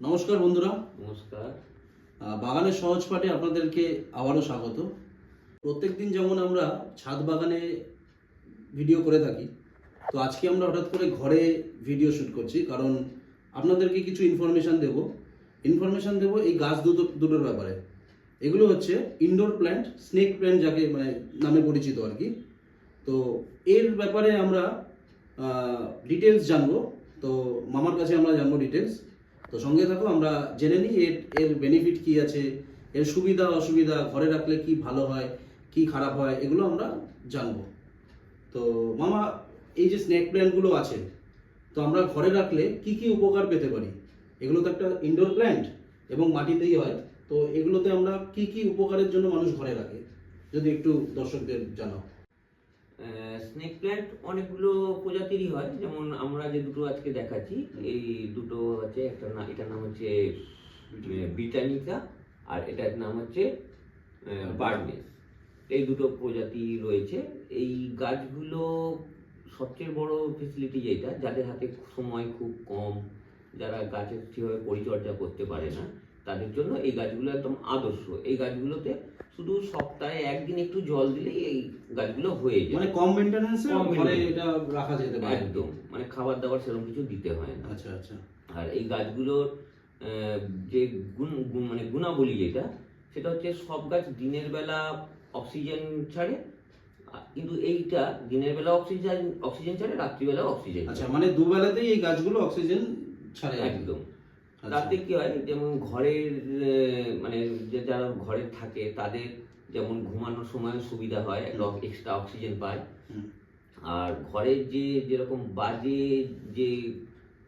নমস্কার বন্ধুরা। নমস্কার। বাগানের সহজ পাঠে আপনাদেরকে আবারও স্বাগত। প্রত্যেক দিন যেমন আমরা ছাদ বাগানে ভিডিও করে থাকি তো আজকে আমরা হঠাৎ করে ঘরে ভিডিও শ্যুট করছি কারণ আপনাদেরকে কিছু ইনফরমেশান দেব। ইনফরমেশান দেব এই গাছ দুটো দুটোর ব্যাপারে। এগুলো হচ্ছে ইনডোর প্ল্যান্ট স্নেক প্ল্যান্ট যাকে মানে নামে পরিচিত আর কি। তো এর ব্যাপারে আমরা ডিটেলস জানব। তো মামার কাছে আমরা জানব ডিটেলস তো সঙ্গে থাকো, আমরা জেনে নিই এর এর বেনিফিট কি আছে, এর সুবিধা, অসুবিধা, ঘরে রাখলে কি ভালো হয়, কি খারাপ হয়, এগুলো আমরা জানব। তো মামা, এই যে স্নেক প্ল্যান্টগুলো আছে, তো আমরা ঘরে রাখলে কি কি উপকার পেতে পারি? এগুলো তো একটা ইনডোর প্ল্যান্ট এবং মাটিতেই হয়, তো এগুলোতে আমরা কি কি উপকারের জন্য মানুষ ঘরে রাখে? যদি একটু দর্শকদের জানাও। স্নেক প্ল্যান্ট অনেকগুলো প্রজাতিরই হয়। যেমন আমরা যে দুটো আজকে দেখাচ্ছি, এই দুটো হচ্ছে একটা না, এটার নাম হচ্ছে ব্রিটানিকা আর এটার নাম হচ্ছে বার্নেস এই দুটো প্রজাতি রয়েছে। এই গাছগুলো সবচেয়ে বড় ফেসিলিটি যেটা, যাদের হাতে সময় খুব কম, যারা গাছের ঠিকভাবে পরিচর্যা করতে পারে না তাদের জন্য এই গাছগুলো একদম আদর্শ। এই গাছগুলোতে শুধু সপ্তাহে একদিন একটু জল দিলেই এই গাছগুলো হয়ে যায়। মানে কম মেনটেন্যান্সে কম ঘরে এটা রাখা যেতে পারে। একদম। মানে খাবার দাবার সেরকম কিছু দিতে হয় না। আচ্ছা আচ্ছা। আর এই গাছগুলোর যে গুণ মানে গুণাবলী যেটা সেটা হচ্ছে সব গাছ দিনের বেলা অক্সিজেন ছাড়ে কিন্তু এইটা দিনের বেলা অক্সিজেন অক্সিজেন ছাড়ে রাত্রিবেলা অক্সিজেন আচ্ছা মানে দুবেলাতেই এই গাছগুলো অক্সিজেন ছাড়ে একদম। তাতে কি হয় যেমন ঘরের মানে যে যারা ঘরে থাকে তাদের যেমন ঘুমানোর সময় সুবিধা হয় এক্সট্রা অক্সিজেন পায়। আর ঘরের যে যেরকম বাজে যে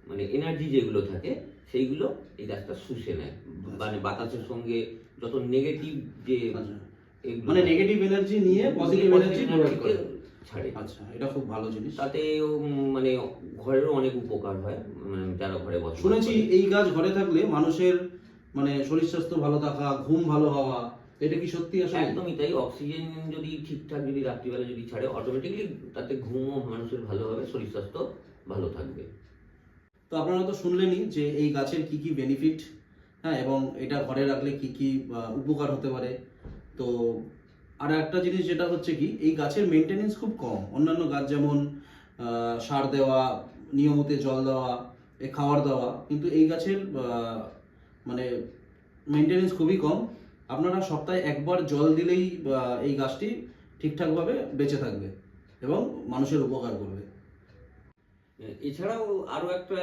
মানে এনার্জি যেগুলো থাকে সেইগুলো এই গাছটা শুষে নেয়। মানে বাতাসের সঙ্গে যত নেগেটিভ যে আচ্ছা। মানে নেগেটিভ এনার্জি নিয়ে পজিটিভ এনার্জি প্রোভাইড করে। ছাড়ে। আচ্ছা এটা খুব ভালো জিনিস। তাতে মানে ঘরেরও অনেক উপকার হয় মানে যারা ঘরে বসবাস শুনেছি এই গাছ ঘরে থাকলে মানুষের মানে শরীর স্বাস্থ্য ভালো থাকা ঘুম ভালো হওয়া এটা কি সত্যি আসলে? একদমই তাই। অক্সিজেন যদি ঠিকঠাক যদি রাত্রিবেলা যদি ছাড়ে অটোমেটিকলি তাতে ঘুমও মানুষের ভালো হবে শরীর স্বাস্থ্য ভালো থাকবে। তো আপনারা তো শুনলেনই যে এই গাছের কি কি বেনিফিট হ্যাঁ এবং এটা ঘরে রাখলে কি কি উপকার হতে পারে। তো আর একটা জিনিস যেটা হচ্ছে কি, এই গাছের মেনটেনেন্স খুব কম। অন্যান্য গাছ যেমন সার দেওয়া, নিয়মিত জল দেওয়া, এ খাওয়ার দেওয়া, কিন্তু এই গাছের মানে মেনটেনেন্স খুবই কম। আপনারা সপ্তাহে একবার জল দিলেই এই গাছটি ঠিকঠাকভাবে বেঁচে থাকবে এবং মানুষের উপকার করবে। এছাড়াও আরও একটা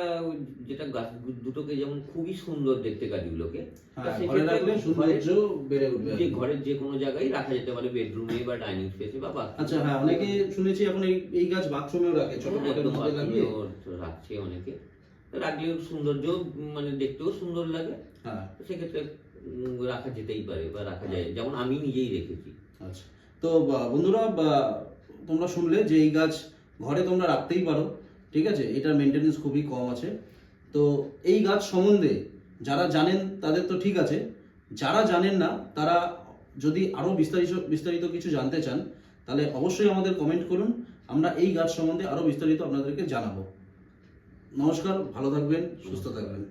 যেটা গাছ দুটোকে যেমন খুবই সুন্দর দেখতে গাছগুলোকে হ্যাঁ যে ঘরের যে কোনো জায়গায় রাখা যেতে পারে বেডরুমে বা ডাইনিং স্পেসে বা। আচ্ছা হ্যাঁ অনেকে শুনেছি এখন এই গাছ বাথরুমেও রাখে ছোট হ্যাঁ, রাখছে অনেকে। রাখলেও সৌন্দর্য মানে দেখতেও সুন্দর লাগে। হ্যাঁ। সেক্ষেত্রে রাখা যেতেই পারে বা রাখা যায়। যেমন আমি নিজেই রেখেছি। আচ্ছা তো বন্ধুরা তোমরা শুনলে যে এই গাছ ঘরে তোমরা রাখতেই পারো। ঠিক আছে? এটার মেনটেন্স খুবই কম আছে। তো এই গাছ সম্বন্ধে যারা জানেন তাদের তো ঠিক আছে। যারা জানেন না, তারা যদি আরও বিস্তারিত বিস্তারিত কিছু জানতে চান, তাহলে অবশ্যই আমাদের কমেন্ট করুন। আমরা এই গাছ সম্বন্ধে আরও বিস্তারিত আপনাদেরকে জানাব। নমস্কার, ভালো থাকবেন, সুস্থ থাকবেন।